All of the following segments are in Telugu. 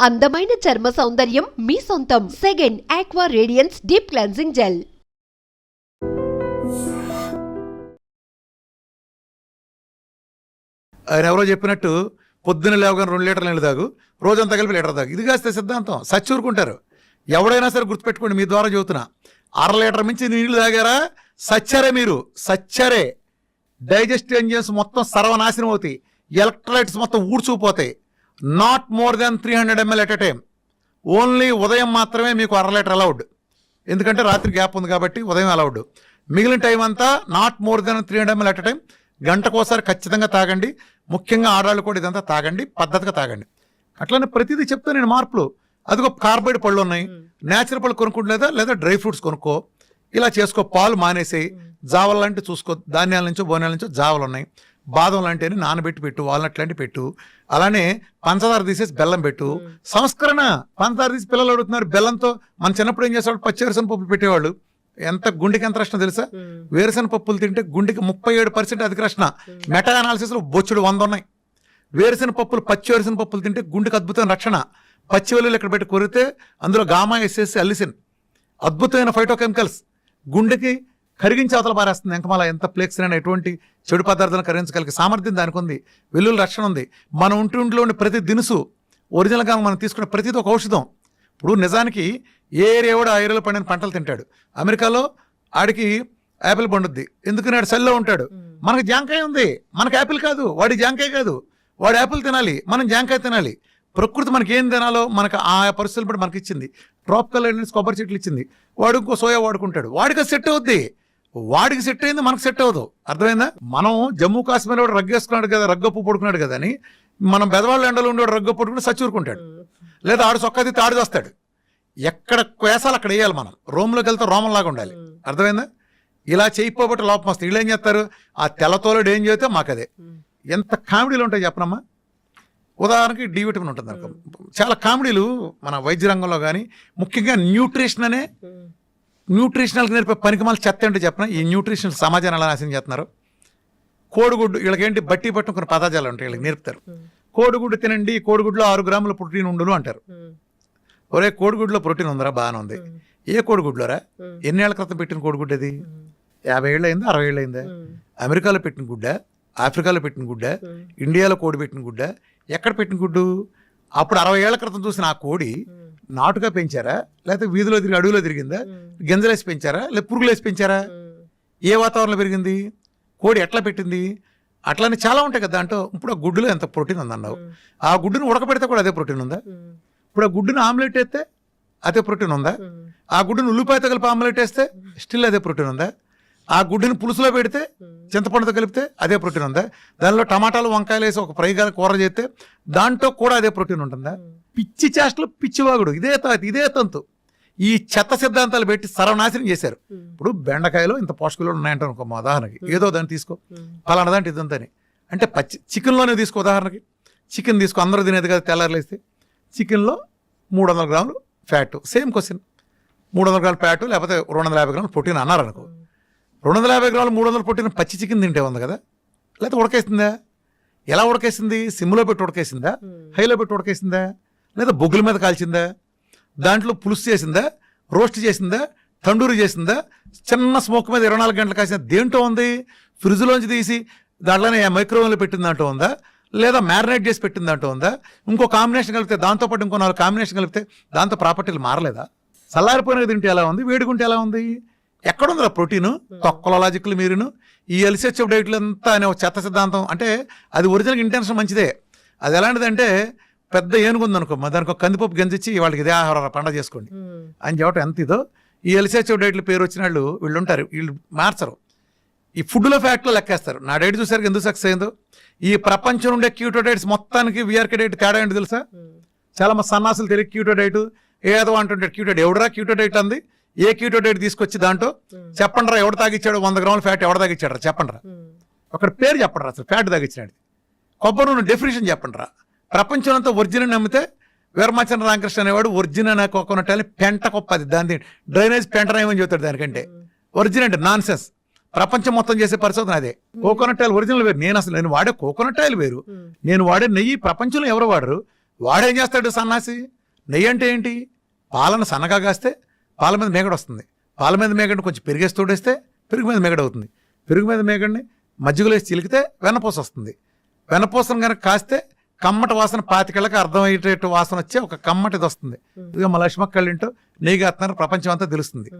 అందమైన చర్మ సౌందర్యం మీ సొంతం. Second aqua radiance deep cleansing gel ఆయన ఎవరో చెప్పినట్టు పొద్దున లేవగానే రెండు లీటర్లు నీళ్ళు తాగు రోజంతా కలిపి లీటర్ తాగు. ఇది కాస్తే సిద్ధాంతం. సచ్చూరుకుంటారు ఎవడైనా సరే గుర్తుపెట్టుకోండి మీ ద్వారా చెబుతున్నా. అర లీటర్ మించి నీళ్ళు తాగారా? సచ్చరే మీరు. సచ్చరే. డైజెస్టివ్ ఎంజిన్స్ మొత్తం సర్వనాశనం అవుతాయి. ఎలక్ట్రోలైట్స్ మొత్తం ఊడ్చుకుపోతాయి. Not more than three hundred ML at a time only ఉదయం మాత్రమే మీకు అర లీటర్ అలౌడ్ ఎందుకంటే రాత్రి గ్యాప్ ఉంది కాబట్టి ఉదయం అలౌడ్ మిగిలిన టైం అంతా not more than three hundred ML at time గంటకోసారి ఖచ్చితంగా తాగండి. ముఖ్యంగా ఆడవాళ్ళు కూడా ఇదంతా తాగండి. పద్ధతిగా తాగండి. అట్లనే ప్రతిదీ చెప్తా నేను మార్పులు. అదిగో కార్బైడ్ పళ్ళు ఉన్నాయి. నేచురల్ పళ్ళు కొనుక్కుంటలేదా లేదా డ్రై ఫ్రూట్స్ కొనుక్కో. ఇలా చేసుకో పాలు మానేసేయి. జావలు లాంటివి చూసుకో. ధాన్యాల నుంచో బోనాల నుంచో జావలు ఉన్నాయి. బాదం లాంటివి నానబెట్టి పెట్టు వాల్నట్ లాంటివి పెట్టు. అలానే పంచదార తీసేసి బెల్లం పెట్టు. సంస్కరణ పంచదార తీసి పిల్లలు అడుగుతున్నారు బెల్లంతో మన చిన్నప్పుడు ఏం చేసేవాడు పచ్చిరసం పప్పు పెట్టేవాళ్ళు. ఎంత గుండెకి ఎంత రక్షణ తెలుసా? వేరుశనగ పప్పులు తింటే గుండెకి ముప్పై ఏడు పర్సెంట్ అధిక రక్షణ మెటా అనాలిసిస్లో బొచ్చుడు వంద ఉన్నాయి. వేరుశనగ పప్పులు పచ్చి వేరుశనగ పప్పులు తింటే గుండెకి అద్భుతమైన రక్షణ పచ్చి వెల్లుల్లి ఇక్కడ పెట్టి కొరితే అందులో గామా ఎస్ఎస్సి అల్లిసిన్. అద్భుతమైన ఫైటోకెమికల్స్ గుండెకి కరిగించి అవతల పారేస్తుంది. ఎంకమాల ఎంత ప్లేక్స్ అయినా ఎటువంటి చెడు పదార్థాలను కరిగించగలిగే సామర్థ్యం దానికి ఉంది. వెల్లుల్లి రక్షణ ఉంది. మన ఒంటి ఒంట్లో ఉండే ప్రతి దినుసు ఒరిజినల్గా మనం తీసుకునే ప్రతిది ఒక ఔషధం. ఇప్పుడు నిజానికి ఏ ఏరియా కూడా ఆ ఏరియాలో పండిన పంటలు తింటాడు. అమెరికాలో ఆడికి యాపిల్ పండుద్ది. ఎందుకు నాడు సెల్లో ఉంటాడు? మనకి జాంకాయ ఉంది. మనకి యాపిల్ కాదు. వాడి జాంకాయ కాదు. వాడు యాపిల్ తినాలి. మనం జాంకాయ తినాలి. ప్రకృతి మనకి ఏం తినాలో మనకు ఆ పరిస్థితులు బట్టి మనకి ఇచ్చింది ట్రాపికల్ కొబ్బరి చెట్లు ఇచ్చింది. వాడు ఇంకో సోయా వాడుకుంటాడు. వాడికి సెట్ అవుద్ది. వాడికి సెట్ అయింది మనకు సెట్ అవ్వదు. అర్థమైందా? మనం జమ్మూ కాశ్మీర్ వాడు రగ్గేసుకున్నాడు కదా రగ్గప్పు పడుకున్నాడు కదా అని మనం బెదవాళ్ళ ఎండలో ఉండేవాడు రగ్గప్పు పడుకుని సచ్చూరుకుంటాడు లేదా ఆడు సొక్కది తాడు వస్తాడు ఎక్కడ క్వేసాలు అక్కడ వేయాలి మనం. రోమ్లోకి వెళ్తే రోమంలాగా ఉండాలి. అర్థమైందా? ఇలా చేయిపోబట్టి లోపం వస్తుంది. వీళ్ళు ఏం చేస్తారు? ఆ తెల్లతోలుడు ఏం చేస్తే మాకు అదే. ఎంత కామెడీలు ఉంటాయి చెప్పనమ్మా? ఉదాహరణకి డి విటమిన్ ఉంటుంది అనుకో. చాలా కామెడీలు మన వైద్య రంగంలో కానీ ముఖ్యంగా న్యూట్రిషన్ అనే న్యూట్రిషనల్కి నేర్పే పనికిమాల చెత్త ఏంటో చెప్పిన? ఈ న్యూట్రిషన్ సమాజాన్ని ఎలా నాశనం చేస్తున్నారు? కోడిగుడ్డు వీళ్ళకేంటి బట్టి పట్టు కొన్ని పదార్థాలు ఉంటాయి వీళ్ళకి నేర్పుతారు. కోడిగుడ్డు తినండి కోడిగుడ్లో ఆరు గ్రాముల ప్రోటీన్ ఉండును అంటారు. ఒరే కోడిగుడ్లో ప్రోటీన్ ఉందరా బాగానే ఉంది. ఏ కోడిగుడ్లోరా ఎన్నేళ్ళ క్రితం పెట్టిన కోడిగుడ్డు అది? యాభై ఏళ్ళు అయిందా అరవై ఏళ్ళు అయిందా? అమెరికాలో పెట్టిన గుడ్డ? ఆఫ్రికాలో పెట్టిన గుడ్డ? ఇండియాలో కోడి పెట్టిన గుడ్డ? ఎక్కడ పెట్టిన గుడ్డు? అప్పుడు అరవై ఏళ్ళ క్రితం చూసిన ఆ కోడి నాటుగా పెంచారా? లేకపోతే వీధిలో తిరిగి అడవిలో తిరిగిందా? గింజలేసి పెంచారా? లేదా పురుగులేసి పెంచారా? ఏ వాతావరణంలో పెరిగింది? కోడి ఎట్లా పెట్టింది? అట్లానే చాలా ఉంటాయి కదా దాంట్లో. ఇప్పుడు ఆ గుడ్డులో ఎంత ప్రోటీన్ ఉందన్నావు. ఆ గుడ్డును ఉడకబెడితే కూడా అదే ప్రోటీన్ ఉందా? ఇప్పుడు ఆ గుడ్డును ఆమ్లెట్ వేస్తే అదే ప్రోటీన్ ఉందా? ఆ గుడ్డును ఉల్లిపాయతో కలిపి ఆమ్లెట్ వేస్తే స్టిల్ అదే ప్రోటీన్ ఉందా? ఆ గుడ్డుని పులుసులో పెడితే చింతపండుతో కలిపితే అదే ప్రోటీన్ ఉందా? దానిలో టమాటాలు వంకాయలు వేసి ఒక ఫ్రై కానీ కూర చేస్తే దాంట్లో కూడా అదే ప్రోటీన్ ఉంటుందా? పిచ్చి చేష్టలు పిచ్చివాగుడు. ఇదే ఇదే తంతు. ఈ చెత్త సిద్ధాంతాలు పెట్టి సర్వనాశనం చేశారు. ఇప్పుడు బెండకాయలో ఇంత పోషకాలు ఉన్నాయంటారు అనుకో మా ఉదాహరణకి. ఏదో దాన్ని తీసుకో. పలానా దాంట్లో ఇదంతని అంటే పచ్చి చికెన్లోనే తీసుకో ఉదాహరణకి. చికెన్ తీసుకో అందరూ తినేది కదా తెల్లారులేస్తే చికెన్లో మూడు వందల గ్రాములు ఫ్యాట్. Same question. మూడు వందల గ్రాముల ఫ్యాట్ లేకపోతే రెండు వందల యాభై గ్రాములు ప్రోటీన్ అన్నారు అనుకో. రెండు వందల యాభై గ్రాములు మూడు వందల ప్రోటీన్ పచ్చి చికెన్ తింటే ఉంది కదా? లేకపోతే ఉడకేసిందా? ఎలా ఉడకేసింది? సిమ్లో పెట్టి ఉడకేసిందా? హైలో పెట్టి ఉడకేసిందా? లేదా బొగ్గుల మీద కాల్చిందా? దాంట్లో పులుసు చేసిందా? రోస్ట్ చేసిందా? తండూరి చేసిందా? చిన్న స్మోక్ మీద ఇరవై నాలుగు గంటలు కాసిన దేంట్లో ఉంది? ఫ్రిడ్జ్లోంచి తీసి దాంట్లోనే మైక్రోవేవ్లో పెట్టిన దాంట్లో ఉందా? లేదా మ్యారినేట్ చేసి పెట్టిన దాంట్లో ఉందా? ఇంకో కాంబినేషన్ కలిపితే దాంతోపాటు ఇంకో నాలుగు కాంబినేషన్ కలిపితే దాంతో ప్రాపర్టీలు మారలేదా? చల్లారిపోయినది తింటే ఎలా ఉంది? వేడుకుంటే ఎలా ఉంది? ఎక్కడుందిరా ప్రోటీన్? తొక్కల లాజిక్లు మీరును? ఈ ఎల్సిహెచ్ఎఫ్ డైట్లు అంతా అనే ఒక చెత్త సిద్ధాంతం. అంటే అది ఒరిజినల్ ఇంటెన్షన్ మంచిదే. అది ఎలాంటిదంటే పెద్ద ఏనుగు ఉందనుకో మరి దానికి ఒక కందిపప్పు గంజిచ్చి వాళ్ళకి ఇదే ఆహార పండగ చేసుకోండి. అని చెప్పటం ఎంత ఇదో? ఈ ఎల్సిహెచ్ఎఫ్ డైట్ల పేరు వచ్చిన వాళ్ళు వీళ్ళు ఉంటారు వీళ్ళు మార్చరు. ఈ ఫుడ్లో ఫ్యాక్ట్లో లెక్కేస్తారు. నా డైట్ చూసారు ఎందుకు సక్సెస్ అయిందో? ఈ ప్రపంచం ఉండే క్యూటో డైట్స్ మొత్తానికి విఆర్కే డైట్ తేడా ఏంటి తెలుసా? చాలా మంది సన్నాసులు తెలియక క్యూటో డైట్ ఏదో అంటుంటాడు క్యూటో డైట్. ఎవడరా క్యూటో డైట్ అంది? ఏ క్యూటో డైట్ తీసుకొచ్చి దాంట్లో? చెప్పండిరా ఎవడు తాగిచ్చాడు? వంద గ్రాముల ఫ్యాట్ ఎవడు తాగిచ్చాడు చెప్పండిరా. ఒకటి పేరు చెప్పండి అసలు ఫ్యాట్ తగ్గించినాడు కొబ్బరి నూనె డెఫినేషన్ చెప్పండి రా ప్రపంచం అంతా ఒరిజినల్ నమ్మితే వీరమాచంద్ర రామకృష్ణ అనేవాడు ఒరిజినల్ అనే కోకోనట్ అని పెంట కొప్ప అది. దాని డ్రైనేజ్ పెంటనేమని చెబుతాడు దానికంటే. ఒరిజినల్ అంటే నాన్ సెన్స్ ప్రపంచం మొత్తం చేసే పరిశోధన అదే. కోకోనట్ ఆయిల్ ఒరిజినల్ వేరు. నేను అసలు నేను వాడే కోకోనట్ ఆయిల్ వేరు. నేను వాడే నెయ్యి ప్రపంచంలో ఎవరు వాడరు? వాడేం చేస్తాడు సన్నాసి? నెయ్యి అంటే ఏంటి? పాలను సన్నగా కాస్తే పాల మీద మేగడ వస్తుంది. పాల మీద మేగడిని కొంచెం పెరిగేసి తోడేస్తే పెరుగు మీద మేగడ అవుతుంది. పెరుగు మీద మేగడిని మజ్జిగలో వేసి చిలికితే వెన్నపూస వస్తుంది. వెన్నపూసను కనుక కాస్తే కమ్మట వాసన పాతికేళ్ళకి అర్థమయ్యేటట్టు వాసన వచ్చే ఒక కమ్మటిది వస్తుంది. ఇదిగో మా లక్ష్మక్క కళ్ళింటూ నెయ్యి కాస్తున్నారు ప్రపంచం అంతా తెలుస్తుంది.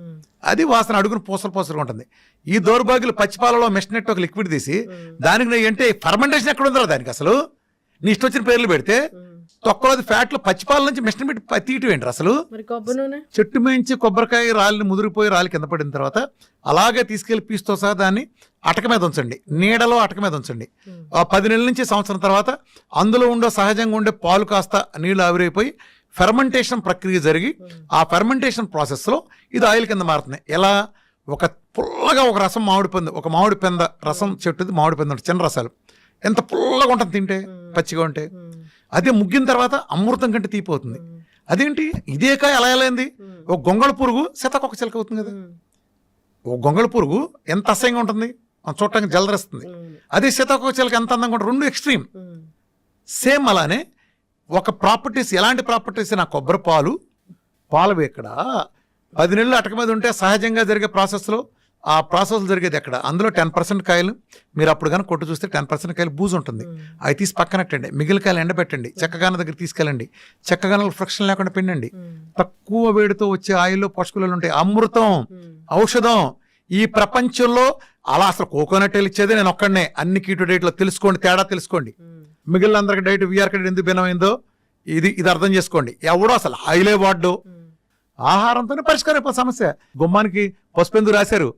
అది వాసన అడుగును పూసలు పూసలుగా ఉంటుంది. ఈ దౌర్భాగ్యులు పచ్చిపాలలో మిషనెట్ ఒక లిక్విడ్ తీసి దానికి అంటే ఫర్మెంటేషన్ ఎక్కడ ఉందో దానికి అసలు? నీ ఇష్టం వచ్చిన పేర్లు పెడితే తొక్కలోది ఫ్యాట్లు పచ్చిపాల నుంచి మిషన్ పెట్టి తీయటం ఏంటి అసలు? చెట్టు మేంచి కొబ్బరికాయ రాళ్ళని ముదిరిపోయి రాళ్ళు కింద పడిన తర్వాత అలాగే తీసుకెళ్ళి పీస్తో సహా దాన్ని అటక మీద ఉంచండి. నీడలో అటక మీద ఉంచండి. పది నెలల నుంచి సంవత్సరం తర్వాత అందులో ఉండే సహజంగా ఉండే పాలు కాస్త నీళ్ళు ఆవిరైపోయి ఫెర్మెంటేషన్ ప్రక్రియ జరిగి ఆ ఫెర్మెంటేషన్ ప్రాసెస్లో ఇది ఆయిల్ కింద మారుతుంది ఎలా? ఒక పుల్లగా ఒక రసం మామిడి పండు ఒక మామిడి పెంద రసం చెట్టుది మామిడి పెంద చిన్న రసాలు. ఎంత పుల్లగా ఉంటుంది తింటే? పచ్చిగా ఉంటే? అదే ముగ్గిన తర్వాత అమృతం కంటే తీపోతుంది అదేంటి? ఇదే కాయ అలా ఎలా అయింది? ఒక గొంగళ పురుగు సీతాకొక చిలక అవుతుంది కదా. ఒక గొంగళ పురుగు ఎంత అసహ్యంగా ఉంటుంది? చూడటానికి జలదరిస్తుంది అదే సీతాకొక చిలక ఎంత అందంగా ఉంటుంది? రెండు ఎక్స్ట్రీమ్. సేమ్ అలానే ఒక ప్రాపర్టీస్ ఎలాంటి ప్రాపర్టీస్ నా కొబ్బరి పాలు పాలు ఎక్కడ పది నెలలు అటక మీద ఉంటే సహజంగా జరిగే ప్రాసెస్లో ఆ ప్రాసెస్ జరిగేది ఎక్కడ? అందులో టెన్ పర్సెంట్ కాయలు మీరు అప్పుడు కానీ కొట్టు చూస్తే టెన్ పర్సెంట్ కాయలు బూజు ఉంటుంది. అవి తీసి పక్కనట్టండి మిగిలిన కాయలు ఎండబెట్టండి. చెక్కగాన దగ్గర తీసుకెళ్ళండి. చెక్కగానలు ఫ్రిక్షన్ లేకుండా పిండండి. తక్కువ వేడితో వచ్చే ఆయిల్లో పోషకులు ఉంటాయి. అమృతం ఔషధం. ఈ ప్రపంచంలో అలా అసలు కోకోనట్ ఆయిల్ ఇచ్చేది నేను ఒక్కడనే. అన్ని కీటో డైట్లో తెలుసుకోండి తేడా తెలుసుకోండి. మిగిలిన అందరికి డైట్ విఆర్ డైట్ ఎందుకు భిన్నమైందో ఇది ఇది అర్థం చేసుకోండి. ఎవడో అసలు ఆయిలే వాడ్డు. ఆహారంతోనే పరిష్కారం సమస్య. గుమ్మానికి పసుపెందు రాశారు?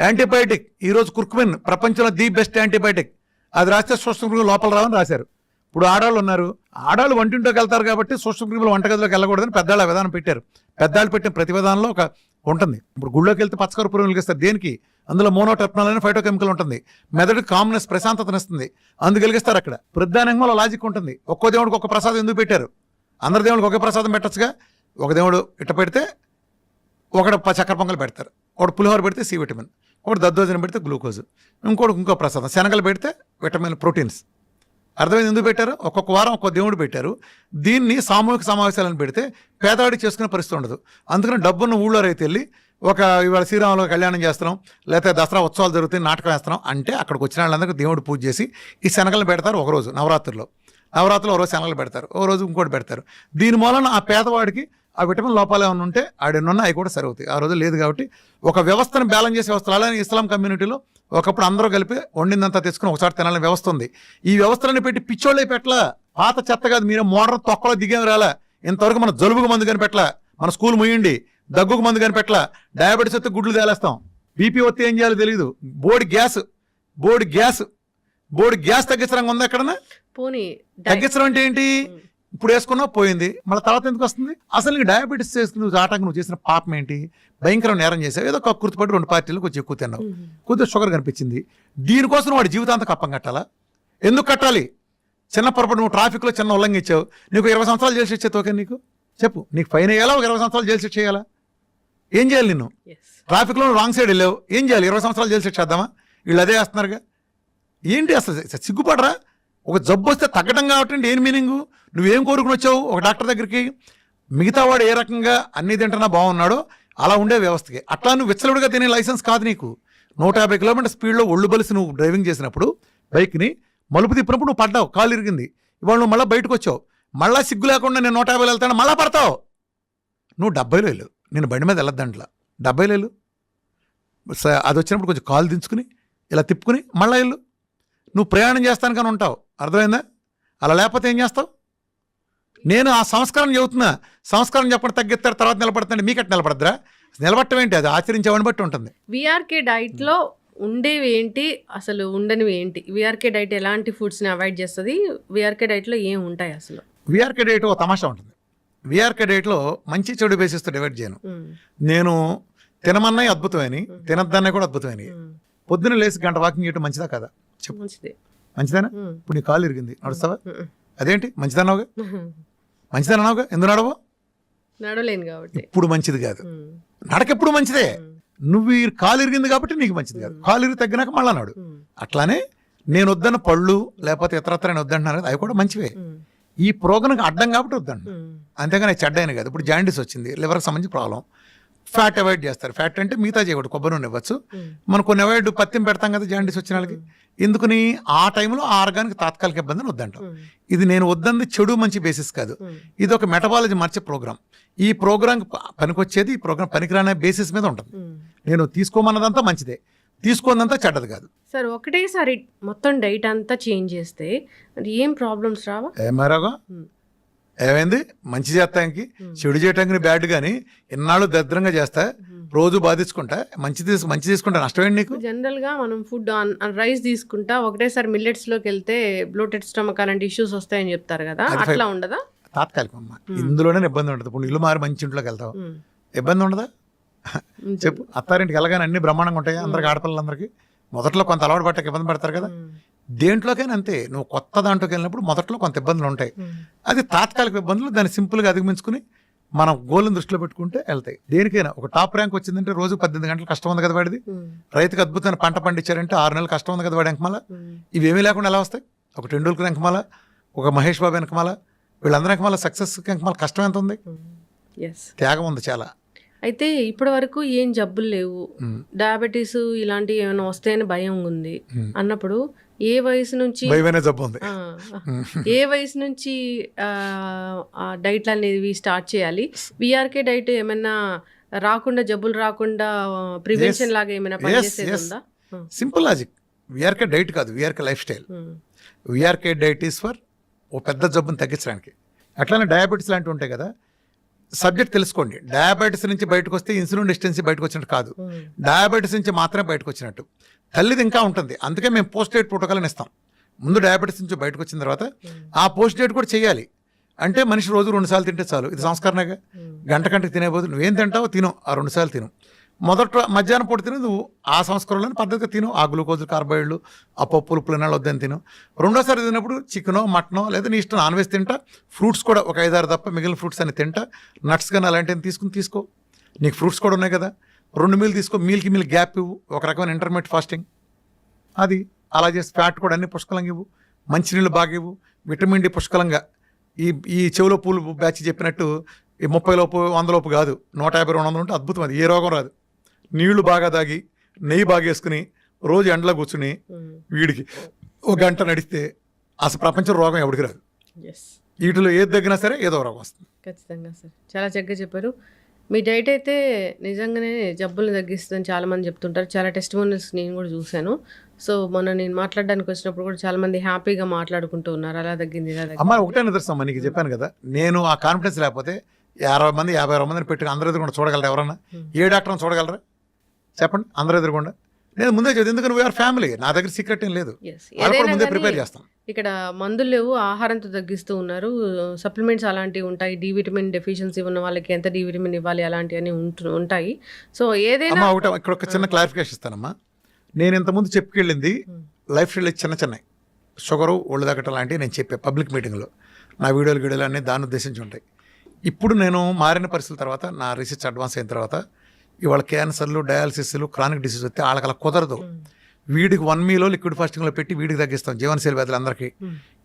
యాంటీబయాటిక్ ఈరోజు రోజు కుర్కుమిన్ ప్రపంచంలో ది బెస్ట్ యాంటీబయాటిక్ అది రాస్తే సూక్ష్మక్రిములు లోపల రావని రాశారు. ఇప్పుడు ఆడాళ్ళు ఉన్నారు. ఆడాళ్ళు వంటింట్లోకి వెళ్తారు కాబట్టి సూక్ష్మక్రిములు వంటగదిలోకి వెళ్ళకూడదని పెద్దాళ్ళ విధానం పెట్టారు. పెద్దాళ్ళు పెట్టిన ప్రతి విధానంలో ఒక ఉంటుంది. ఇప్పుడు గుళ్ళోకి వెళ్తే పచ్చకర పురుగులు వెలిగిస్తారు దేనికి? అందులో మోనోటెప్నాల్ అనే ఫైటోకెమికల్ ఉంటుంది. మెదడు కామ్నెస్ ప్రశాంతతనిస్తుంది అందుకు కలిగిస్తారు అక్కడ. ప్రధానంగా లాజిక్ ఉంటుంది. ఒక్కో దేవుడికి ఒక ప్రసాదం ఎందుకు పెట్టారు? అందరి దేవుడికి ఒకే ప్రసాదం పెట్టచ్చుగా? ఒక దేవుడు ఇట్ట పెడితే ఒకడు ప- చక్కెర పొంగలు పెడతారు. ఒకటి పులిహోర పెడితే సి విటమిన్. ఒకటి దద్దోజనం పెడితే గ్లూకోజ్. ఇంకోటి ఇంకో ప్రసాదం. శనగలు పెడితే విటమిన్ ప్రోటీన్స్. అర్థమైంది ఎందుకు పెట్టారు? ఒక్కొక్క వారం ఒక్కొక్క దేవుడు పెట్టారు. దీన్ని సామూహిక సమావేశాలను పెడితే పేదవాడి చేసుకునే పరిస్థితి ఉండదు. అందుకని డబ్బున్న ఊళ్ళో రైతు వెళ్ళి ఒక ఇవాళ శ్రీరాములు కళ్యాణం చేస్తున్నాం లేకపోతే దసరా ఉత్సవాలు జరుగుతాయి నాటకం వేస్తున్నాం అంటే అక్కడికి వచ్చిన వాళ్ళందరికీ దేవుడు పూజ చేసి ఈ శనగలను పెడతారు ఒకరోజు నవరాత్రుల్లో. నవరాత్రులు ఒక రోజు శనగలు పెడతారు ఓ రోజు ఇంకోటి పెడతారు. దీని మూలన ఆ పేదవాడికి ఆ విటమిన్ లోపాలు ఏమైనా ఉంటే ఆడెన్నున్నా అవి కూడా సరవుతాయి ఆ రోజు లేదు కాబట్టి ఒక వ్యవస్థను బ్యాలెన్స్ చేసే వ్యవస్థలు అలానే ఇస్లాం కమ్యూనిటీలో ఒకప్పుడు అందరూ కలిపి వండిందంతా తెచ్చుకుని ఒకసారి తినాలని వ్యవస్థ ఉంది. ఈ వ్యవస్థలను పెట్టి పిచ్చోళ్ళే పెట్టలా? పాత చెత్త కాదు మీరు మోడర్న్ తొక్కలో దిగేం రాలా? ఇంతవరకు మన జలుబుకు మందు కనిపెట్టలా? మన స్కూల్ ముయ్యండి దగ్గుకు మందు కనిపెట్టలా? డయాబెటీస్ వస్తే గుడ్లు తేలేస్తాం. బీపీ వస్తే ఏం చేయాలో తెలియదు బోడి గ్యాస్ బోడి గ్యాస్ బోడి గ్యాస్ తగ్గించడం ఉందా ఎక్కడన్నా? పోనీ తగ్గించడం అంటే ఏంటి? ఇప్పుడు వేసుకున్నావు పోయింది. మళ్ళీ తర్వాత ఎందుకు వస్తుంది? అసలు నీకు డయాబెటీస్ చేసుకుని నువ్వు ఆటంకి నువ్వు చేసిన పాపం ఏంటి? భయంకరం నేరం చేసావు. ఏదో ఒక గుర్తుపడి రెండు పార్టీలు కొంచెం ఎక్కువ తిన్నావు. కొద్దిగా షుగర్ కనిపించింది. దీనికోసం వాడి జీవితాంతం కప్పం కట్టాలా? ఎందుకు కట్టాలి? చిన్న పొరపాటు నువ్వు ట్రాఫిక్లో చిన్న ఉల్లంఘించావు నీకు ఇరవై సంవత్సరాలు జైలు శిక్ష ఓకే నీకు? చెప్పు. నీకు ఫైన్ వేయాలా? ఒక ఇరవై సంవత్సరాలు జైలు శిక్ష చేయాలా ఏం చేయాలి నిన్ను. ట్రాఫిక్లో రాంగ్ సైడ్ వెళ్ళావు. ఏం చేయాలి? ఇరవై సంవత్సరాలు జైలు శిక్ష చేద్దామా వీళ్ళు అదే వేస్తున్నారుగా. ఏంటి అసలు? సిగ్గుపడరా? ఒక జబ్బు వస్తే తగ్గడం కాబట్టి ఏం మీనింగు? నువ్వేం కోరుకుని వచ్చావు? ఒక డాక్టర్ దగ్గరికి మిగతా వాడు ఏ రకంగా అన్ని తింటున్నా బాగున్నాడో అలా ఉండే వ్యవస్థకి. అట్లా నువ్వు విచ్చలవిడిగా తినే లైసెన్స్ కాదు నీకు. నూట యాభై కిలోమీటర్ స్పీడ్లో ఒళ్ళు బలిసి నువ్వు డ్రైవింగ్ చేసినప్పుడు బైక్ని మలుపు తిప్పినప్పుడు నువ్వు పడ్డావు కాలు ఇరిగింది. ఇవాళ నువ్వు మళ్ళీ బయటకు వచ్చావు. మళ్ళా సిగ్గు లేకుండా నేను నూట యాభైలో వెళ్తాను మళ్ళా పడతావు. నువ్వు డెబ్బైలో వెళ్ళు. నేను బండి మీద వెళ్ళొద్దంట్లా. డెబ్బైలో వెళ్ళు. స- అది వచ్చినప్పుడు కొంచెం కాలు దించుకుని ఇలా తిప్పుకుని మళ్ళా వెళ్ళు. నువ్వు ప్రయాణం చేస్తాను కానీ ఉంటావు. అర్థమైందా? అలా లేకపోతే ఏం చేస్తావు? నేను ఆ సంస్కారం చెబుతున్నా. సంస్కారం చెప్పడం తగ్గిస్తారు తర్వాత నిలబడుతుంది మీకట్ నిలబడద్దురా? నిలబడటం ఏంటి అది? ఆచరించేవాడిని బట్టి ఉంటుంది. విఆర్కే డైట్లో ఉండేవి ఏంటి? అసలు ఉండనివి ఏంటి? విఆర్కే డైట్ ఎలాంటి ఫుడ్స్ని అవాయిడ్ చేస్తుంది? విఆర్కే డైట్లో ఏం ఉంటాయి అసలు? విఆర్కే డేట్ ఓ తమాషా ఉంటుంది. విఆర్కే డేట్లో మంచి చెడు బేసిస్తో డివైడ్ చేయను. నేను తినమన్నాయి అద్భుతమైనవి తినద్దన్నాయి కూడా అద్భుతమైనవి మ్మ్. పొద్దున్న లేచి గంట వాకింగ్ చేయడం మంచిదా కదా? చెప్పు. మంచిది. మంచిదేనా. ఇప్పుడు నీ కాలు ఇరిగింది. నడుస్తావా. అదేంటి? మంచిదన్నావుగా? మంచిదన్నావుగా ఎందుకు నడవు నడవలేను కాబట్టి. ఇప్పుడు మంచిది కాదు. మ్మ్. నడకెప్పుడు మంచిదే. నువ్వు కాలు ఇరిగింది కాబట్టి నీకు మంచిది కాదు. కాలు ఇరిగి తగ్గినాక మళ్ళా నాడు. అట్లానే నేను వద్దన్న పళ్ళు లేకపోతే ఇతరత్ర నేను వద్దంటున్నాను అవి కూడా మంచివే. ఈ ప్రోగ్రామ్కి అడ్డం కాబట్టి వద్దండి అంతేగాని అది చెడ్డ అయిన కాదు. ఇప్పుడు జాండీస్ వచ్చింది. లివర్కి సంబంధించి ప్రాబ్లం ఫ్యాట్ అవాయిడ్ చేస్తారు. ఫ్యాట్ అంటే మిగతా చేయకూడదు కొబ్బరి నూనె ఇవ్వచ్చు. మనం కొన్ని అవాయిడ్ పత్యం పెడతాం కదా జాండీస్ వచ్చిన వాళ్ళకి. ఎందుకని ఆ టైంలో ఆ ఆర్గానికి తాత్కాలిక ఇబ్బందిని వద్దంటాం ఇది నేను వద్దంది చెడు మంచి బేసిస్ కాదు. ఇది ఒక మెటబాలజీ మార్చే ప్రోగ్రామ్ ఈ ప్రోగ్రామ్ పనికొచ్చేది ఈ ప్రోగ్రామ్ పనికిరానే బేసిస్ మీద ఉంటుంది. నేను తీసుకోమన్నదంతా మంచిదే. తీసుకున్నదంతా చెడ్డది కాదు. సార్ ఒకటేసారి మొత్తం డైట్ అంతా చేంజ్ చేస్తే ఏం ప్రాబ్లమ్స్ రావా? ఏమారాగా. ఏమైంది? మంచి చేస్తానికి చెడు చేయటానికి బ్యాడ్ కానీ ఇన్నాళ్ళు దరిద్రంగా చేస్తా రోజు బాధించుకుంటా మంచి తీసు మంచి తీసుకుంటా. నష్టమేంటి నీకు? జనరల్గా మనం ఫుడ్ రైస్ తీసుకుంటా ఒకటేసారి మిల్లెట్స్లోకి వెళ్తే బ్లోటెడ్ స్టమక్ అలాంటి ఇష్యూస్ వస్తాయని చెప్తారు కదా. అట్లా ఉండదా? తాత్కాలికం అమ్మా. ఇందులోనే ఇబ్బంది ఉంటుంది. ఇప్పుడు ఇల్లు మారి మంచి ఇంట్లోకి వెళ్తావు? ఇబ్బంది ఉండదా? చెప్పు. అత్తారింటికి వెళ్ళగానే అన్ని బ్రహ్మాండంగా ఉంటాయి అందరికి ఆడపిల్లలందరికీ. మొదట్లో కొంత అలవాటు పట్టక ఇబ్బంది పడతారు కదా. దేంట్లోకైనా అంతే. నువ్వు కొత్త దాంట్లోకి వెళ్ళినప్పుడు మొదట్లో కొంత ఇబ్బందులు ఉంటాయి. అది తాత్కాలిక ఇబ్బందులు దాన్ని సింపుల్గా అధిగమించుకుని మనం గోల్ని దృష్టిలో పెట్టుకుంటే వెళ్తాయి. దేనికైనా ఒక టాప్ ర్యాంక్ వచ్చిందంటే రోజు పద్దెనిమిది గంటలు కష్టం ఉంది కదా వాడిది. రైతుకు అద్భుతమైన పంట పండించారంటే ఆరు నెలలు కష్టం ఉంది కదా వాడి వెనకమాల. ఉమ్, ఇవేమీ లేకుండా ఎలా వస్తాయి? ఒక టెండూల్కర్ వెనకమాల ఒక మహేష్ బాబు వెనకమాల వీళ్ళందరి వెనకమాల సక్సెస్ వెనకమాల కష్టం ఎంత ఉంది? త్యాగం ఉంది చాలా. అయితే ఇప్పటి వరకు ఏం జబ్బులు లేవు. డయాబెటీస్ ఇలాంటివి ఏమైనా వస్తాయని భయం ఉంది. అన్నప్పుడు ఏ వయసు నుంచి? ఏ వయసు నుంచి డైట్లు అనేవి స్టార్ట్ చేయాలి? విఆర్కే డైట్ ఏమైనా రాకుండా జబ్బులు రాకుండా ప్రివెన్షన్. లాగా ఏమైనా పనిచేసేది సింపుల్ లాజిక్ విఆర్కే డైట్ కాదు VRK lifestyle. VRK diet is for ఓ పెద్ద జబ్బును తగ్గించడానికి. అట్లానే డయాబెటీస్ లాంటివి ఉంటాయి కదా. సబ్జెక్ట్ తెలుసుకోండి. డయాబెటీస్ నుంచి బయటకు వస్తే ఇన్సులిన్ డిస్టెన్సీ బయటకు వచ్చినట్టు కాదు డయాబెటీస్ నుంచి మాత్రమే బయటకు వచ్చినట్టు తల్లిది ఇంకా ఉంటుంది. అందుకే మేము పోస్ట్ డేట్ ప్రోటోకాల్ అని ఇస్తాం. ముందు డయాబెటీస్ నుంచి బయటకు వచ్చిన తర్వాత ఆ పోస్ట్ డేట్ కూడా చేయాలి. అంటే మనిషి రోజు రెండు సార్లు తింటే చాలు. ఇది సంస్కరణగా. ఉమ్, గంట గంటకి తినే బదులు నువ్వేం తింటావో తిను. ఆ రెండు సార్లు తిను. మొదట మధ్యాహ్నం పూట తిను నువ్వు ఆ సంస్కరణలోని పద్ధతిగా తిను. ఆ గ్లూకోజ్ కార్బోహైడ్రేట్లు ఆ పప్పులు పులినాలు వద్దని తిను. రెండోసారి తిన్నప్పుడు చికెనో మటనో లేదా నీ ఇష్టం నాన్ వెజ్ తింటా. ఫ్రూట్స్ కూడా ఒక ఐదారు తప్ప మిగిలిన ఫ్రూట్స్ అని తింటా. నట్స్ కానీ అలాంటివి తీసుకుని తీసుకో. నీకు ఫ్రూట్స్ కూడా ఉన్నాయి కదా. రెండు మీల్ తీసుకో మీల్కి మీల్ గ్యాప్ ఇవ్వు ఒక రకమైన ఇంటర్మీడియట్ ఫాస్టింగ్ అది అలా చేసి ఫ్యాట్ కూడా అన్ని పుష్కలంగా ఇవ్వు మంచినీళ్ళు బాగా ఇవ్వు విటమిన్ డి పుష్కలంగా. ఈ ఈ చెవులో పూలు బ్యాచ్ చెప్పినట్టు ఈ ముప్పై లోపు వంద లోపు కాదు నూట యాభై రెండు వందలు ఉంటే అద్భుతం అది ఏ రోగం రాదు. నీళ్ళు బాగా తాగి నెయ్యి బాగా వేసుకుని రోజు ఎండలో కూర్చుని ఉమ్, వీడికి ఒక గంట నడిస్తే అసలు ప్రపంచం రోగం ఎవరికి రాదు. వీటిలో ఏది తగ్గినా సరే ఏదో రోగం వస్తుంది. ఖచ్చితంగా సార్. చాలా చక్కగా చెప్పారు. మీ డైట్ అయితే నిజంగానే జబ్బులు తగ్గిస్తుందని చాలా మంది చెప్తుంటారు. చాలా టెస్ట్ నేను కూడా చూశాను. సో మొన్న నేను మాట్లాడడానికి వచ్చినప్పుడు కూడా చాలా మంది హ్యాపీగా మాట్లాడుకుంటూ ఉన్నారు. అలా తగ్గింది ఇలా తగ్గింది. అమ్మ ఒకటే నిదర్శనం నీకు చెప్పాను కదా. నేను ఆ కాన్ఫిడెన్స్ లేకపోతే అరవై మంది యాభై మందిని పెట్టి అందరి ఎదురుకుండా చూడగలరా ఎవరన్నా? ఏ డాక్టర్ని చూడగలరా? చెప్పండి అందరి ఎదురుకుండా. నేను ముందే చదివి ఎందుకంటే వీఆర్ ఫ్యామిలీ నా దగ్గర సీక్రెట్ ఏం లేదు. ముందే ప్రిపేర్ చేస్తాం. ఇక్కడ మందులు లేవు ఆహారంతో తగ్గిస్తూ ఉన్నారు. సప్లిమెంట్స్ అలాంటివి ఉంటాయి. డి విటమిన్ డెఫిషియన్సీ ఉన్న వాళ్ళకి ఎంత డి విటమిన్ ఇవ్వాలి అలాంటివన్నీ ఉంటు- ఉంటాయి. సో ఏదైనా ఇక్కడ ఒక చిన్న క్లారిఫికేషన్ ఇస్తానమ్మా. నేను ఇంతకుముందు చెప్పుకెళ్ళింది. లైఫ్ స్టైల్ చిన్న చిన్నవి షుగరు ఒళ్ళు తగ్గటం లాంటివి నేను చెప్పే పబ్లిక్ మీటింగ్లో. నా వీడియోలు గీడియోలు అన్నీ దాన్ని ఉద్దేశించి ఉంటాయి. ఇప్పుడు నేను మారిన పరిస్థితుల తర్వాత నా రీసెర్చ్ అడ్వాన్స్ అయిన తర్వాత ఇవాళ క్యాన్సర్లు డయాలసిస్లు క్రానిక్ డిసీజ్ వస్తే వాళ్ళకి అలా కుదరదు. వీడికి వన్ మీలో లిక్విడ్ ఫాస్టింగ్లో పెట్టి వీడికి తగ్గిస్తాం జీవనశైలి వ్యాధులందరికీ.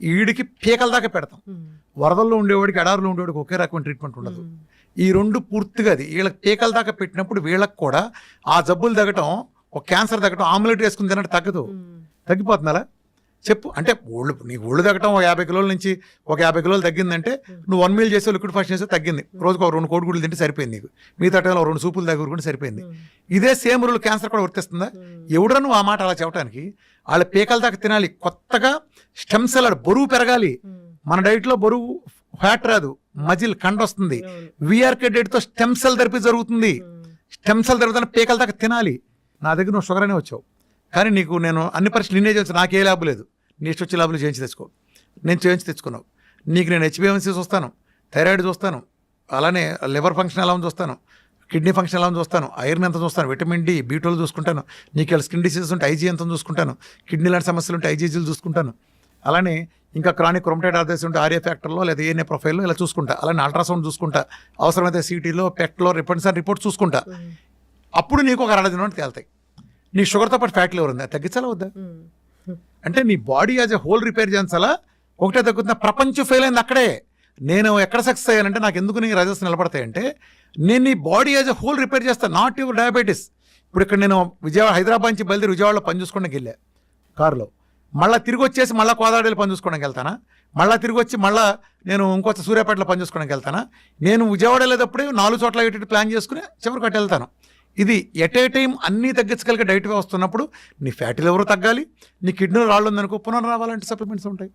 వీడికి పీకల దాకా పెడతాం. వరదల్లో ఉండేవాడికి ఎడారిలో ఉండేవాడికి ఒకే రకమైన ట్రీట్మెంట్ ఉండదు. ఈ రెండు పూర్తిగా అది. వీళ్ళకి పీకల దాకా పెట్టినప్పుడు వీళ్ళకి కూడా ఆ జబ్బులు తగ్గటం ఒక క్యాన్సర్ తగ్గటం ఆమ్లెట్ వేసుకుని తినట్టు తగ్గదు. తగ్గిపోతుందా? చెప్పు. అంటే ఒళ్ళు నీకు ఒళ్ళు తగ్గటం ఒక యాభై కిలోల నుంచి ఒక యాభై కిలోలు తగ్గిందంటే నువ్వు వన్ మీల్ చేసే లిక్విడ్ ఫాస్ట్ చేస్తే తగ్గింది. రోజుకు ఒక రెండు కోడి గుడ్లు తింటే సరిపోయింది నీకు. మిగతా టైంలో ఒక రెండు సూపులు తగ్గుకుంటే సరిపోయింది. ఇదే సేమ్ రూల్ క్యాన్సర్ కూడా వర్తిస్తుందా ఎవడరా నువ్వు ఆ మాట అలా చెప్పడానికి వాళ్ళ పీకల దాకా తినాలి. కొత్తగా స్టెమ్ సెల్ బరువు పెరగాలి. మన డైట్లో బరువు ఫ్యాట్ రాదు. మజిల్ కండ వస్తుంది. విఆర్కే డేట్తో స్టెమ్ సెల్ థెరపీ జరుగుతుంది. స్టెమ్ సెల్ థెరపీ పీకల దాకా తినాలి. నా దగ్గర నువ్వు షుగర్ అనే వచ్చావు. కానీ నీకు నేను అన్ని పరీక్షలు నిన్నే చేసి నాకే ల్యాబ్ లేదు. నీ ఇష్టం వచ్చే ల్యాబ్లు చేయించి తెచ్చుకో. నేను చేయించి తెచ్చుకున్నావు. నీకు నేను హెచ్బిఎంసీ చూస్తాను. థైరాయిడ్ చూస్తాను. అలానే లివర్ ఫంక్షన్ ఎలా ఉంది చూస్తాను. కిడ్నీ ఫంక్షన్ ఎలా ఉంది చూస్తాను. ఐరన్ ఎంత చూస్తాను. విటమిన్ డి బీటోలు చూసుకుంటాను. నీకు స్కిన్ డిసీజెస్ ఉంటే ఐజీ ఎంత చూసుకుంటాను. కిడ్నీ లాంటి సమస్యలు ఉంటే ఐజీజీలు చూసుకుంటాను. అలానే ఇంకా క్రానిక్ క్రోమటైడ్ ఆదేశం ఉంటే ఆర్ఏ ఫ్యాక్టర్లో లేదా ఏఎన్ఏ ప్రొఫైల్లో ఇలా చూసుకుంటా. అలానే అల్ట్రాసౌండ్ చూసుకుంటా. అవసరమైతే సిటీలో పెట్లో రిపోర్ట్స్ అండ్ రిపోర్ట్స్ చూసుకుంటా. అప్పుడు నీకు ఒక అరవై దినం తేలుతాయి. నీ షుగర్తో పాటు ఫ్యాట్ లివర్ ఉంది తగ్గించాలా వద్దా? అంటే నీ body as a whole repair చేయించాలా? ఒకటే తగ్గుతున్న ప్రపంచం ఫెయిల్ అయింది అక్కడే. నేను ఎక్కడ సక్సెస్ అయ్యానంటే నాకు ఎందుకు నీ రజస్ నిలబడతాయంటే నేను నీ body as a whole repair చేస్తాను నాట్ యువర్ డయాబెటీస్ ఇప్పుడు ఇక్కడ నేను విజయవాడ హైదరాబాద్ నుంచి బయలుదేరి విజయవాడలో పని చూసుకోవడానికి వెళ్ళా. కారులో. మళ్ళీ తిరిగి వచ్చేసి మళ్ళీ కోదాడేలు పని చూసుకోవడానికి వెళ్తానా? మళ్ళీ తిరిగి వచ్చి మళ్ళీ నేను ఇంకొక సూర్యాపేటలో పని చూసుకోవడానికి వెళ్తానా? నేను విజయవాడ వెళ్ళేటప్పుడు నాలుగు చోట్ల ఇటు ప్లాన్ చేసుకుని చివరికి అటు వెళ్తాను. ఇది ఎట్ ఏ టైం అన్నీ తగ్గించగలిగే డైట్ వస్తున్నప్పుడు నీ ఫ్యాటీ లివర్ తగ్గాలి నీ కిడ్నీలో రాళ్ళు ఉందనుకో పునరావాలంటే సప్లిమెంట్స్ ఉంటాయి.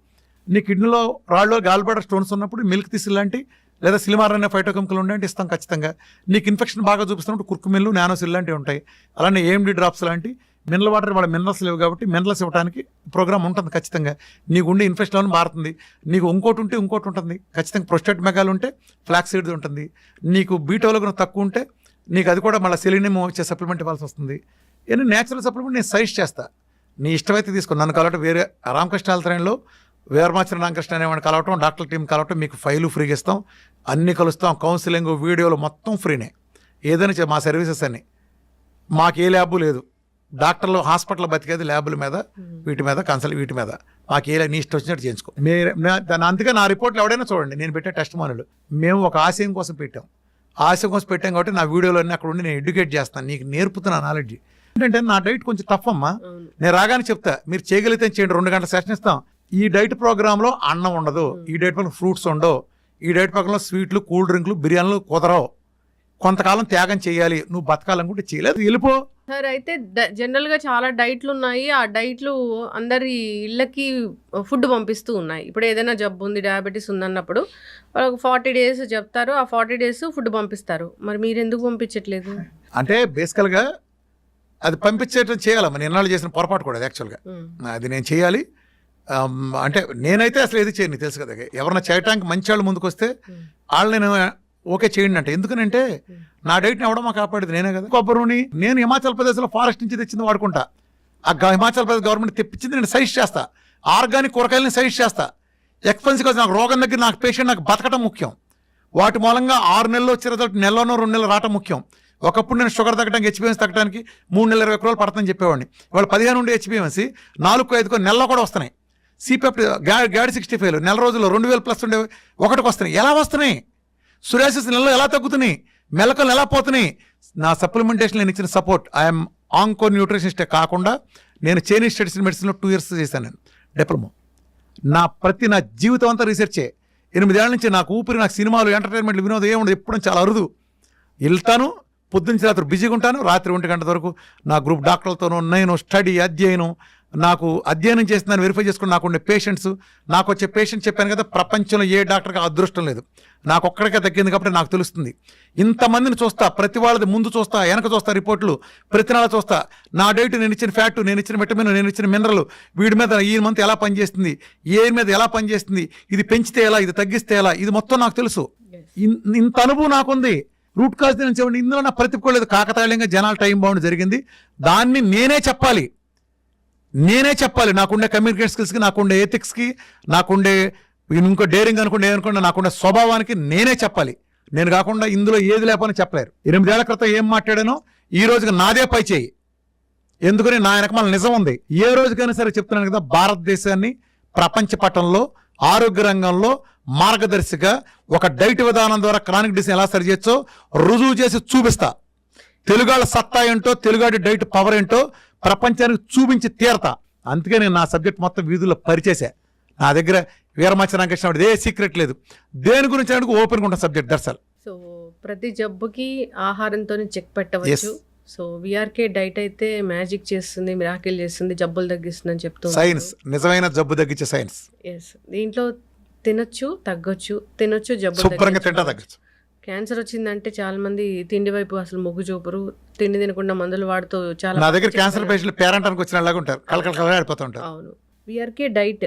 నీ కిడ్నీలో రాళ్ళు గాల్బడర్ స్టోన్స్ ఉన్నప్పుడు మిల్క్ తీసి లాంటి లేదా సిలిమార్ అనే ఫైటోకెమికల్ ఉండే ఇస్తాం ఖచ్చితంగా. నీకు ఇన్ఫెక్షన్ బాగా చూపిస్తున్నప్పుడు కుర్కుమిల్లు నానోసిల్ లాంటివి ఉంటాయి. అలానే ఏఎండి డ్రాప్స్ లాంటి మినరల్ వాటర్ వాళ్ళ మినరల్స్ లేవు కాబట్టి మినరల్స్ ఇవ్వడానికి ప్రోగ్రామ్ ఉంటుంది ఖచ్చితంగా. నీకు ఉండే ఇన్ఫెక్షన్ లెవెల్ మారుతుంది. నీకు ఇంకోటి ఉంటే ఇంకోటి ఉంటుంది. ఖచ్చితంగా ప్రొస్టేట్ మెగాలు ఉంటే ఫ్లాక్స్ సీడ్ ఉంటుంది. నీకు బీటోలో తక్కువ ఉంటే నీకు అది కూడా మళ్ళీ సెలినియం వచ్చే సప్లిమెంట్ ఇవ్వాల్సి వస్తుంది. ఇవన్నీ నేచురల్ సప్లిమెంట్ నేను సజెస్ట్ చేస్తా. నీ ఇష్టమైతే తీసుకో. నన్ను కలవటం వేరే రామకృష్ణ ఆలయంలో వీరమాచరణ రామకృష్ణ అనేవాడిని కలవటం డాక్టర్ టీం కలవటం మీకు ఫైలు ఫ్రీగా ఇస్తాం. అన్నీ కలుస్తాం. కౌన్సిలింగ్ వీడియోలు మొత్తం ఫ్రీనే ఏదైనా మా సర్వీసెస్ అన్ని. మాకు ఏ ల్యాబ్ లేదు. డాక్టర్లు హాస్పిటల్ బతికేది ల్యాబుల మీద వీటి మీద కన్సల్ట్ వీటి మీద. మాకు ఏ నీ ఇష్టం వచ్చినట్టు చేయించుకో. మీరు అందుకే నా రిపోర్ట్లు ఎవడైనా చూడండి. నేను పెట్టే టెస్ట్ మానులు మేము ఒక ఆశయం కోసం పెట్టాం. ఆశయం కోసం పెట్టాం కాబట్టి నా వీడియోలు అన్నీ అక్కడ ఉండి నేను ఎడ్యుకేట్ చేస్తాను. నీకు నేర్పుతున్నా నాలెడ్జ్. ఏంటంటే నా డైట్ కొంచెం టఫ్ అమ్మా. నేను రాగానే చెప్తా మీరు చేయగలిగితే చేయండి? రెండు గంటల సెషన్ ఇస్తాం. ఈ డైట్ ప్రోగ్రాంలో అన్నం ఉండదు. ఈ డైట్ పక్కన ఫ్రూట్స్ ఉండవు. ఈ డైట్ పక్కన స్వీట్లు కూల్ డ్రింక్లు బిర్యానీలు కుదరవు. కొంతకాలం త్యాగం చేయాలి. నువ్వు బతకాలనుకుంటే చేయలేదు. వెళ్ళిపో. సార్ అయితే జనరల్గా చాలా డైట్లు ఉన్నాయి. ఆ డైట్లు అందరి ఇళ్ళకి ఫుడ్ పంపిస్తూ ఉన్నాయి. ఇప్పుడు ఏదైనా జబ్బు ఉంది డయాబెటీస్ ఉందన్నప్పుడు వాళ్ళకి ఫార్టీ డేస్ చెప్తారు. ఆ ఫార్టీ డేస్ ఫుడ్ పంపిస్తారు. మరి మీరు ఎందుకు పంపించట్లేదు? అంటే బేసికల్గా అది పంపించేటట్టు చేయాలమ్మా నేను ఎన్నాళ్ళు చేసిన పొరపాటు కూడా అది యాక్చువల్గా. అది నేను చేయాలి. అంటే నేనైతే అసలు ఏది చేయను తెలుసు కదా. ఎవరన్నా చేయటానికి మంచి వాళ్ళు ముందుకు వస్తే వాళ్ళు నేను ఓకే చేయండి అంటే. ఎందుకనంటే నా డైట్ని ఎవడమా కాపాడేది నేనే కదా. కొబ్బరిని నేను హిమాచల్ ప్రదేశ్లో ఫారెస్ట్ నుంచి తెచ్చింది వాడుకుంటా. ఆ హిమాచల్ ప్రదేశ్ గవర్నమెంట్ తెప్పించింది నేను సజెస్ట్ చేస్తా. ఆర్గానిక్ కూరగాయలని సజెస్ట్ చేస్తా. ఎక్స్పెన్సివ్ నాకు రోగం దగ్గర నాకు పేషెంట్ నాకు బతకటం ముఖ్యం. వాటి మూలంగా ఆరు నెలలు వచ్చే రిజల్ట్ నెలలోనో రెండు నెలలు రావటం ముఖ్యం. ఒకప్పుడు నేను షుగర్ తగ్గడానికి హెచ్బిఎంసీ తగ్గడానికి మూడు నెలల ఇరవై రోజులు పడుతుందని చెప్పేవాడిని. వాళ్ళు పదిహేను ఉండే హెచ్బిఎంసీ నాలుగు ఐదుకో నెలలో కూడా వస్తున్నాయి. సిపెప్ గ్యాడ్ సిక్స్టీ ఫైవ్ నెల రోజుల్లో రెండు వేలు ప్లస్ ఉండే ఒకటికి వస్తున్నాయి. ఎలా వస్తున్నాయి? సురాసిస్ నెలలో ఎలా తగ్గుతున్నాయి? మెలకలు ఎలా పోతున్నాయి? నా సప్లిమెంటేషన్ నేను ఇచ్చిన సపోర్ట్. ఐఎమ్ ఆంకో న్యూట్రిషనిస్టే కాకుండా నేను చైనీస్ స్టడీస్ మెడిసిన్లో టూ ఇయర్స్ చేశాను నేను. డిప్లొమా నా ప్రతి నా జీవితం అంతా రీసెర్చే ఎనిమిదేళ్ళ నుంచి నాకు ఊపిరి నాకు సినిమాలు ఎంటర్టైన్మెంట్లు వినోదం ఏముండదు ఎప్పుడు చాలా అరుదు. వెళ్తాను పొద్దున్న రాత్రి బిజీగా ఉంటాను రాత్రి ఒంటి గంట వరకు నా గ్రూప్ డాక్టర్లతోనూ నేను స్టడీ అధ్యయనం నాకు అధ్యయనం చేస్తున్నాను వెరిఫై చేసుకుని నాకు ఉండే పేషెంట్స్ నాకు వచ్చే పేషెంట్ చెప్పాను కదా ప్రపంచంలో ఏ డాక్టర్కి అదృష్టం లేదు. నాకు ఒక్కడికే తగ్గింది కాబట్టి నాకు తెలుస్తుంది. ఇంతమందిని చూస్తా ప్రతి వాళ్ళది ముందు చూస్తా వెనక చూస్తా రిపోర్ట్లు ప్రతి నెల చూస్తా. నా డైట్ నేను ఇచ్చిన ఫ్యాట్ నేను ఇచ్చిన విటమిన్ నేను ఇచ్చిన మినరల్ వీడి మీద ఈ మంత్ ఎలా పనిచేస్తుంది ఏ మీద ఎలా పనిచేస్తుంది ఇది పెంచితే ఎలా ఇది తగ్గిస్తే ఎలా ఇది మొత్తం నాకు తెలుసు. ఇంత అనుభవం నాకుంది. రూట్ కాజ్ నేను చెప్పండి ఇందులో నా ప్రతికూలేదు కాకతాళీయంగా జనాల టైం బాగుండి జరిగింది. దాన్ని నేనే చెప్పాలి. నేనే చెప్పాలి. నాకుండే కమ్యూనికేషన్ స్కిల్స్కి నాకుండే ఎథిక్స్కి నాకుండే ఇంకో డేరింగ్ అనుకుంటే ఏదనుకుంటే నాకుండే స్వభావానికి నేనే చెప్పాలి. నేను కాకుండా ఇందులో ఏది లేపని చెప్పలేరు. ఎనిమిదేళ్ళ క్రితం ఏం మాట్లాడానో ఈ రోజుకి నాదే పై చేయి. ఎందుకని నా వెనకమాల నిజం ఉంది. ఏ రోజుకైనా సరే చెప్తున్నాను కదా భారతదేశాన్ని ప్రపంచ పటంలో ఆరోగ్య రంగంలో మార్గదర్శిగా ఒక డైట్ విధానం ద్వారా క్రానిక్ డిసీజ్ ఎలా సరి చేయొచ్చో రుజువు చేసి చూపిస్తా. తెలుగాళ్ళ సత్తా ఏంటో తెలుగాడి డైట్ పవర్ ఏంటో ప్రపంచానికి చూపించి తీరతా. అందుకే నేను నా సబ్జెక్ట్ మొత్తం వీధుల్లో పరిచేసా. నా దగ్గర వీరమాచ రామకృష్ణ ఏ సీక్రెట్ లేదు. దేని గురించి అంటే ఓపెన్గా ఉంటాను సబ్జెక్ట్ దర్శల్ సో ప్రతి జబ్బుకి ఆహారంతో చెక్ పెట్టవచ్చు. సో విఆర్కే డైట్ అయితే మ్యాజిక్ చేస్తుంది మిరాకిల్ చేస్తుంది జబ్బులు తగ్గిస్తుంది అని చెప్తూ సైన్స్ నిజమైన జబ్బు తగ్గించే సైన్స్ ఎస్ దీంట్లో తినొచ్చు తగ్గొచ్చు తినొచ్చు జబ్బు శుభ్రంగా తింటా తగ్గచ్చు. క్యాన్సర్ వచ్చిందంటే చాలా మంది తిండి వైపు అసలు మొగ్గు చూపరు. తిండి తినకుండా మందులు వాడుతూ చాలా నా దగ్గర క్యాన్సర్. పేషెంట్లు పేరెంటానికి వచ్చిన లాగా ఉంటారు. కలకల అవును. VRK diet.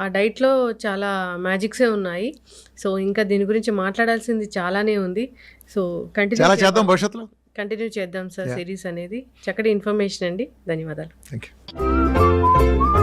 ఆ డైట్లో చాలా మ్యాజిక్సే ఉన్నాయి. సో ఇంకా దీని గురించి మాట్లాడాల్సింది చాలానే ఉంది. సో కంటిన్యూ చాలా చేద్దాం. భవిష్యత్తులో? కంటిన్యూ చేద్దాం సార్. సిరీస్ అనేది. చక్కటి ఇన్ఫర్మేషన్ అండి. ధన్యవాదాలు. Thank you